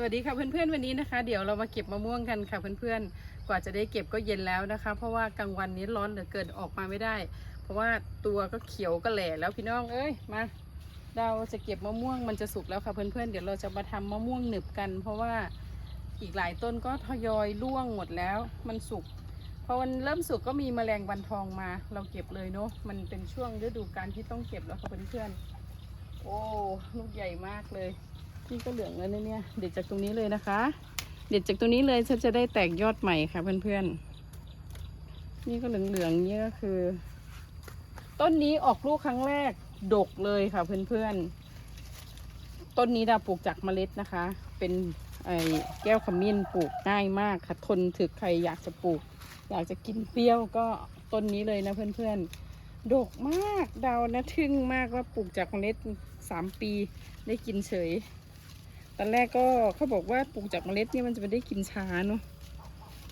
สวัสดีค่ะเพื่อนๆวันนี้นะคะ เดี๋ยวเรามาเก็บมะม่วงกันค่ะเพื่อนๆกว่าจะได้เก็บก็เย็นแล้วนะคะ เพราะว่ากลางวันนี้ร้อนเหลือเกินออกมาไม่ได้ เพราะว่าตัวก็เขียวก็แหล่แล้วพี่น้องเอ้ยมา เราจะเก็บมะม่วงมันจะสุกแล้วค่ะเพื่อนๆเดี๋ยวเราจะมาทำมะม่วงหนึบกัน เพราะว่าอีกหลายต้นก็ทยอยร่วงหมดแล้วมันสุกพอมันเริ่มสุกก็มีแมลงวันทองมา เราเก็บเลยเนาะมันเป็นช่วงฤดูกาลที่ต้องเก็บแล้วค่ะเพื่อนๆโอ้ลูกใหญ่มากเลย นี่ก็เหลืองแล้วเนี่ย เด็ดจากตรงนี้เลยนะคะ เด็ดจากตรงนี้เลยฉันจะได้แตกยอดใหม่ค่ะเพื่อนๆ นี่ก็เหลืองๆนี่ก็คือ ต้นนี้ออกลูกครั้งแรกดกเลยค่ะเพื่อนๆ ต้นนี้ดาปลูกจากเมล็ดนะคะ เป็นไอ้แก้วขมิ้นปลูกง่ายมากค่ะ ทนถึกใครอยากจะปลูก อยากจะกินเปรี้ยวก็ต้นนี้เลยนะเพื่อนๆ ดกมากดาวนะทึ่งมากว่าปลูกจากเมล็ดสามปีได้กินเฉย ตอนแรกก็เขาบอกว่าปลูกจากเมล็ดเนี่ยมันจะไม่ได้กินช้าเนาะ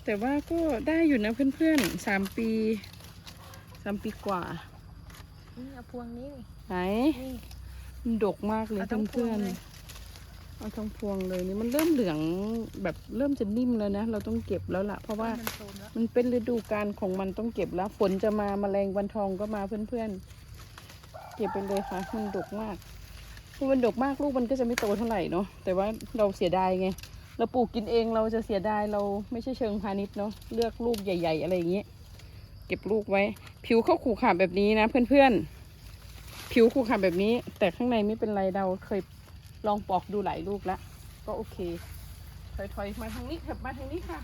แต่ว่าก็ได้อยู่นะเพื่อนๆสามปีสามปีกว่านี่เอาพวงนี้นี่ไหนนี่มันดกมากเลยเอาทั้งพวเพื่งอนเลยๆเอาทั้งพวงเลยนี่มันเริ่มเหลืองแบบเริ่มจะนิ่มแล้วนะเราต้องเก็บแล้วล่ะเพราะว่ามันโซมแล้วมันเป็นฤดูกาลของมันต้องเก็บแล้ว ฝนจะมาแมลงวันทองก็มาเพื่อนๆเก็บไปเลยค่ะมันดกมาก พอมันดกมากลูกมันก็จะไม่โตเท่าไหร่เนาะแต่ว่าเราเสียดายไง เราปลูกกินเองเราจะเสียดายเราไม่ใช่เชิงพาณิชย์เนาะเลือกลูกใหญ่ ๆ อะไรอย่างเงี้ยเก็บลูกไว้ ผิวเขาขูขาแบบนี้นะ เพื่อนๆ ผิวขูขาแบบนี้ แต่ข้างในไม่เป็นไรเราเคยลองปอกดูหลายลูกแล้วก็โอเคถอยๆมาทางนี้เถิบมาทางนี้ค่ะ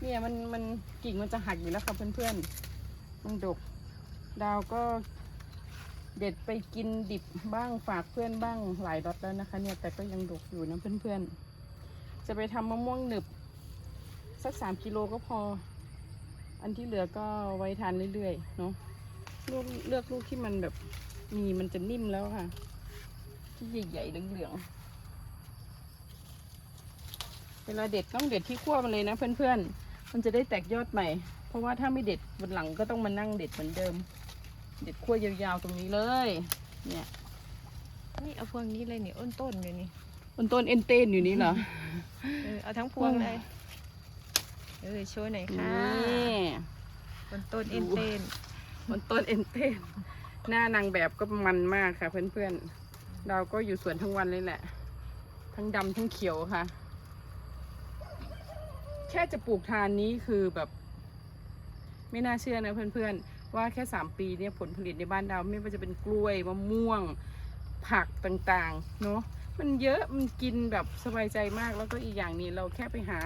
เนี่ยมันมันกิ่งมันจะหักอยู่แล้วค่ะเพื่อนๆมันดก ดาวก็ เด็ดไปกินดิบบ้างฝากเพื่อนบ้างหลายรสแล้วนะคะ เนี่ยแต่ก็ยังดกอยู่นะเพื่อนๆ จะไปทำมะม่วงหนึบ สักสามกิโลก็พอ อันที่เหลือก็ไว้ทานเรื่อยๆเนาะลูกเลือกลูกที่มันแบบมีมันจะนิ่มแล้วค่ะ ที่ใหญ่ๆเหลืองๆเวลาเด็ดต้องเด็ดที่ขั้วมันเลยนะเพื่อนๆ มันจะได้แตกยอดใหม่ เพราะว่าถ้าไม่เด็ดบนหลังก็ต้องมานั่งเด็ดเหมือนเดิม เด็ดขั้วยาวๆตรงนี้เลย เนี่ยนี่เอาพวงนี้เลยนี่อ้นต้นอยู่นี่บนต้นเอ็นเต้นอยู่นี่เหรอ เออเอาทั้งพวงเลย เออโชว์หน่อยค่ะนี่บนต้นเอ็นเต้นบนต้นเอ็นเต้นหน้านางแบบก็มันมากค่ะ เพื่อนๆ เราก็อยู่สวนทั้งวันเลยแหละ ทั้งดำทั้งเขียวค่ะ แค่จะปลูกทานนี้คือแบบ ไม่น่าเชื่อนะเพื่อนๆ ว่าแค่สามปีเนี่ยผลผลิตในบ้านเราไม่ว่าจะเป็นกล้วยมะม่วงผักต่างๆเนาะมันเยอะมันกินแบบสบายใจมากแล้วก็อีกอย่างนี้เราแค่ไปหา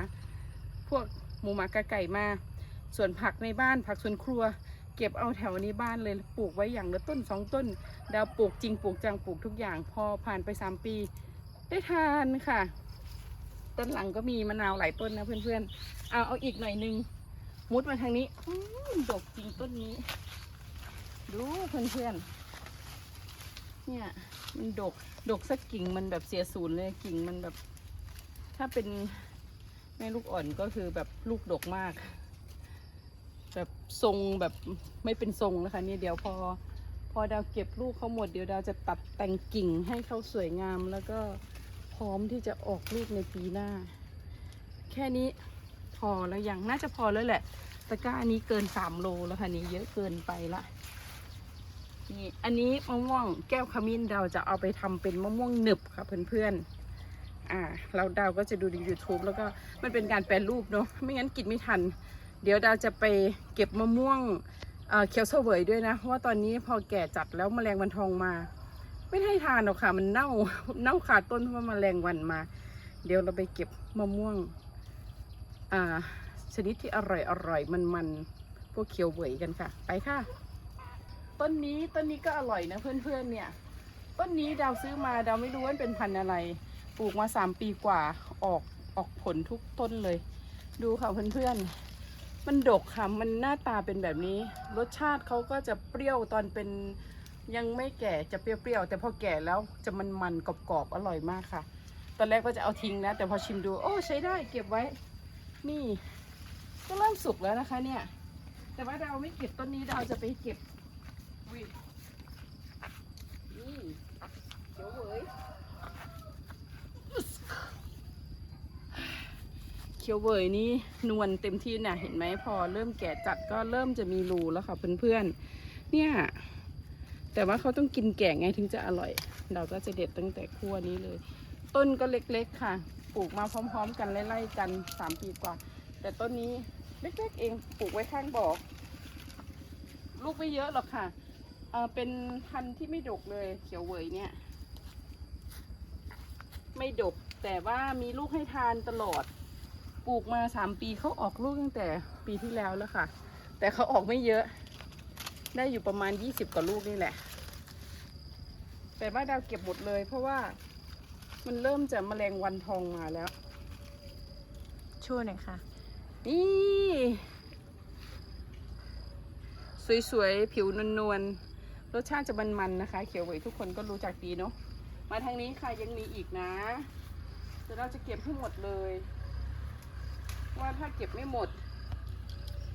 พวกหมูหมากาไก่มา ส่วนผักในบ้านผักสวนครัว เก็บเอาแถวนี้บ้านเลยปลูกไว้อย่างละต้นสองต้น ดาวปลูกจริงปลูกจังปลูกทุกอย่างพอผ่านไปสามปี ได้ทานค่ะ ต้นหลังก็มีมะนาวหลายต้นนะเพื่อนๆเอาเอาอีกหน่อยนึง มุดมาทางนี้อื้อดกจริงต้นนี้ ดูเพื่อนๆเนี่ย มันดก ดกสักกิ่งมันแบบเสียศูนย์เลยกิ่งมันแบบ ถ้าเป็นแม่ลูกอ่อนก็คือแบบลูกดกมาก แบบทรงแบบไม่เป็นทรงนะคะเนี่ยเดี๋ยวพอ พอดาวเก็บลูกเขาหมดเดี๋ยวดาวจะตัดแต่งกิ่งให้เขาสวยงามแล้วก็พร้อมที่จะออกลูกในปีหน้า แค่นี้ พอแล้วยังน่าจะพอแล้วแหละตะกร้าอันนี้เกินสามโลแล้วค่ะนี้เยอะเกินไปละนี่อันนี้มะม่วงแก้วขมิ้นเราจะเอาไปทำเป็นมะม่วงหนึบค่ะเพื่อนๆอ่า เราดาวก็จะดูใน YouTube แล้วก็มันเป็นการแปลรูปเนาะไม่งั้นกินไม่ทัน เดี๋ยวดาวจะไปเก็บมะม่วงเอ่อเขียวเสวยด้วยนะเพราะว่าตอนนี้พอแก่จัดแล้วแมลงวันทองมา ไม่ให้ทานหรอกค่ะ มันเน่าเน่าขาดต้นเพราะว่าแมลงวันมา เดี๋ยวเราไปเก็บมะม่วง ชนิดที่อร่อยอร่อยมันมันพวกเขียวเหวยกันค่ะ ไปค่ะ ต้นนี้ต้นนี้ก็อร่อยนะเพื่อนๆเนี่ย ต้นนี้ดาวซื้อมาดาวไม่รู้ว่าเป็นพันธุ์อะไร ปลูกมาสามปีกว่าออกออกผลทุกต้นเลย ดูค่ะเพื่อนๆ มันดกค่ะ มันหน้าตาเป็นแบบนี้ รสชาติเขาก็จะเปรี้ยวตอนเป็นยังไม่แก่จะเปรี้ยวๆแต่พอแก่แล้วจะมันมันๆกรอบๆอร่อยมากค่ะ ตอนแรกก็จะเอาทิ้งนะ แต่พอชิมดู โอ้ใช้ได้เก็บไว้ นี่ ก็เริ่มสุกแล้วนะคะเนี่ย แต่ว่าเราไม่เก็บต้นนี้เราจะไปเก็บอุ๊ยนี่เดี๋ยวเว้ยขียวเวยนี่นวลเต็มที่เนี่ยเห็นไหมพอเริ่มแก่จัดก็เริ่มจะมีรูแล้วค่ะเพื่อนๆ เนี่ย แต่ว่าเขาต้องกินแก่ไงถึงจะอร่อย เราก็จะเด็ดตั้งแต่ขั้วนี้เลย ต้นก็เล็กๆค่ะ ปลูกมาพร้อม ๆ กันไล่ๆกันสามปีกว่า แต่ต้นนี้เล็กๆเองปลูกไว้ข้างบ่อลูกไม่เยอะหรอกค่ะเออเป็นพันธุ์ที่ไม่ดกเลยเขียวเวยเนี่ย ไม่ดกแต่ว่ามีลูกให้ทานตลอด ปลูกมาสามปีเขาออกลูกตั้งแต่ปีที่แล้วแล้วค่ะ แต่เขาออกไม่เยอะ ได้อยู่ประมาณยี่สิบกว่าลูกนี่แหละแต่ว่าดาวเก็บหมดเลยเพราะว่า มันเริ่มจะแมลงวันทองมาแล้วโชว์หน่อยค่ะ นี่ สวยๆ ผิวนวลๆรสชาติจะมันๆนะคะ เขียวเหวยทุกคนก็รู้จักดีเนาะมาทางนี้ค่ะยังมีอีกนะเดี๋ยวเราจะเก็บให้หมดเลย ว่าถ้าเก็บไม่หมด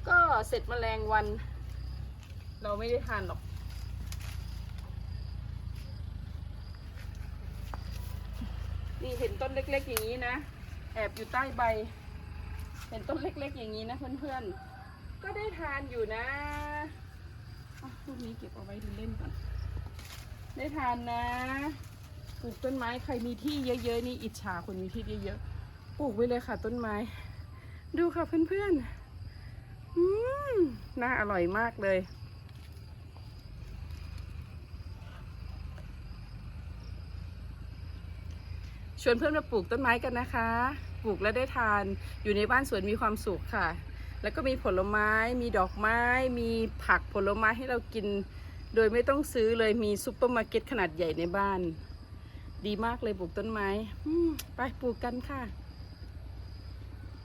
ก็เสร็จแมลงวัน เราไม่ได้ทานหรอก นี่เห็นต้นเล็ก ๆ อย่างนี้นะ แอบอยู่ใต้ใบ เห็นต้นเล็ก ๆ อย่างนี้นะเพื่อนๆ ก็ได้ทานอยู่นะอะพวกนี้เก็บเอาไว้เล่นก่อน ได้ทานนะ ปลูกต้นไม้ใครมีที่เยอะๆนี่อิจฉาคนมีที่เยอะๆ ปลูกไว้เลยค่ะต้นไม้ ดูค่ะเพื่อนๆ อืมน่าอร่อยมากเลย ชวนเพื่อนมาปลูกต้นไม้กันนะคะ ปลูกแล้วได้ทานอยู่ในบ้านสวนมีความสุขค่ะ แล้วก็มีผลไม้ มีดอกไม้ มีผักผลไม้ให้เรากิน โดยไม่ต้องซื้อเลยมีซุปเปอร์มาร์เก็ตขนาดใหญ่ในบ้าน ดีมากเลยปลูกต้นไม้ไปปลูกกันค่ะ